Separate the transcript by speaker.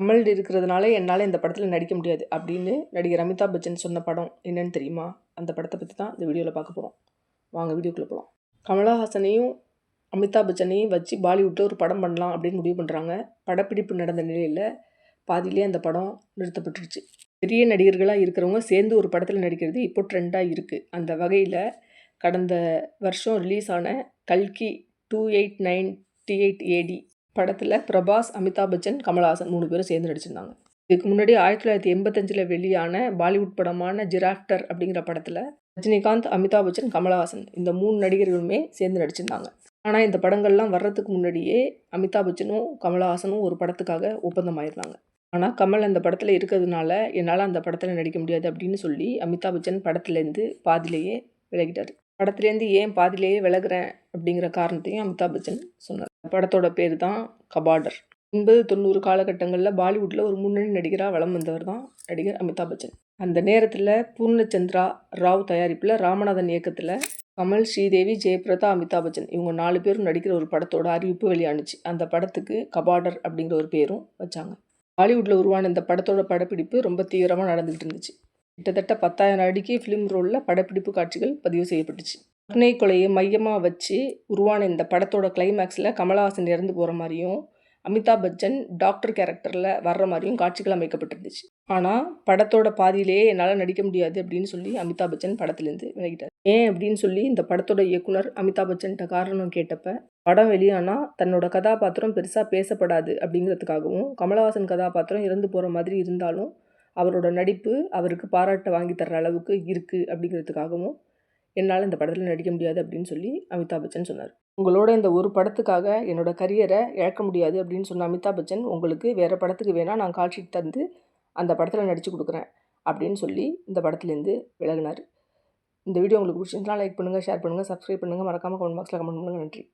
Speaker 1: கமல் இருக்கிறதுனால என்னால் இந்த படத்தில் நடிக்க முடியாது. அப்படின்னு நடிகர் அமிதாப் பச்சன் சொன்ன படம் என்னன்னு தெரியுமா? அந்த படத்தை பற்றி தான் இந்த வீடியோவில் பார்க்க போகிறோம் வாங்க வீடியோக்குள்ளே போகலாம் கமலஹாசனையும் அமிதாப் பச்சனையும் வச்சு பாலிவுட்டில் ஒரு படம் பண்ணலாம் அப்படின்னு முடிவு பண்ணுறாங்க படப்பிடிப்பு நடந்த நிலையில் பாதியிலே அந்த படம் நிறுத்தப்பட்டுருச்சு. பெரிய நடிகர்களாக இருக்கிறவங்க சேர்ந்து ஒரு படத்தில் நடிக்கிறது இப்போ ட்ரெண்டாக இருக்குது அந்த வகையில் கடந்த வருஷம் ரிலீஸ் ஆன கல்கி two eight ninety eight AD படத்தில் பிரபாஸ் அமிதாப் பச்சன் கமல்ஹாசன் மூணு பேரும் சேர்ந்து நடிச்சிருந்தாங்க. இதுக்கு முன்னாடி ஆயிரத்தி தொள்ளாயிரத்தி எண்பத்தஞ்சில் வெளியான பாலிவுட் படமான ஜிராஃப்டர் அப்படிங்கிற படத்தில் ரஜினிகாந்த் அமிதாப் பச்சன் கமல்ஹாசன் இந்த மூணு நடிகர்களுமே சேர்ந்து நடிச்சிருந்தாங்க. ஆனால் இந்த படங்கள்லாம் வர்றதுக்கு முன்னாடியே அமிதாப் பச்சனும் கமல்ஹாசனும் ஒரு படத்துக்காக ஒப்பந்தம் ஆயிருந்தாங்க ஆனால் கமல் அந்த படத்தில் இருக்கிறதுனால என்னால் அந்த படத்தில் நடிக்க முடியாது அப்படின்னு சொல்லி அமிதாப் பச்சன் படத்துலேருந்து பாதிலேயே விலகிட்டார். படத்துலேருந்து ஏன் பாதிலேயே விலகுறேன் அப்படிங்கிற காரணத்தையும் அமிதாப் பச்சன் சொன்னார். படத்தோட பேர் தான் கபாடர். எண்பது தொண்ணூறு காலகட்டங்களில் பாலிவுட்டில் ஒரு முன்னணி நடிகராக வளம் வந்தவர் தான் நடிகர் அமிதாப் பச்சன். அந்த நேரத்தில் பூர்ணச்சந்திரா ராவ் தயாரிப்பில் ராமநாதன் இயக்கத்தில் கமல் ஸ்ரீதேவி ஜெயபிரதா அமிதாப் பச்சன் இவங்க நாலு பேரும் நடிக்கிற ஒரு படத்தோட அறிவிப்பு வெளியானுச்சு. அந்த படத்துக்கு கபாடர் அப்படிங்கிற ஒரு பேரும் வச்சாங்க. பாலிவுட்டில் உருவான இந்த படத்தோட படப்பிடிப்பு ரொம்ப தீவிரமாக நடந்துகிட்டு இருந்துச்சு. கிட்டத்தட்ட பத்தாயிரம் அடிக்கு ஃபிலிம் ரோலில் படப்பிடிப்பு காட்சிகள் பதிவு செய்யப்பட்டுச்சு. கருணை கொலையை மையமாக வச்சு உருவான இந்த படத்தோட கிளைமேக்ஸில் கமலஹாசன் இறந்து போகிற மாதிரியும் அமிதாப் பச்சன் டாக்டர் கேரக்டரில் வர்ற மாதிரியும் காட்சிகள் அமைக்கப்பட்டிருந்துச்சு. ஆனால் படத்தோட பாதியிலேயே என்னால் நடிக்க முடியாது அப்படின்னு சொல்லி அமிதாப் பச்சன் படத்துலேருந்து விலகிட்டார். ஏன் அப்படின்னு சொல்லி இந்த படத்தோட இயக்குனர் அமிதாப் பச்சன்கிட்ட காரணம் கேட்டப்ப படம் வெளியானால் தன்னோட கதாபாத்திரம் பெருசாக பேசப்படாது அப்படிங்கிறதுக்காகவும் கமலஹாசன் கதாபாத்திரம் இறந்து போகிற மாதிரி இருந்தாலும் அவரோட நடிப்பு அவருக்கு பாராட்டை வாங்கி தர்ற அளவுக்கு இருக்குது அப்படிங்கிறதுக்காகவும் என்னால் இந்த படத்தில் நடிக்க முடியாது அப்படின்னு சொல்லி அமிதாப் பச்சன் சொன்னார். உங்களோட இந்த ஒரு படத்துக்காக என்னோடய கரியரை இழக்க முடியாது அப்படின்னு சொன்ன அமிதாப் பச்சன் உங்களுக்கு வேறு படத்துக்கு வேணால் நான் கால் ஷீட் தந்து அந்த படத்தில் நடித்து கொடுக்குறேன் அப்படின்னு சொல்லி இந்த படத்துலேருந்து விலகினார். இந்த வீடியோ உங்களுக்கு பிடிச்சிருந்தா லைக் பண்ணுங்கள் ஷேர் பண்ணுங்கள் சப்ஸ்கிரைப் பண்ணுங்கள் மறக்காமல் கமெண்ட் பாக்ஸில் கமெண்ட் பண்ணுங்கள் நன்றி.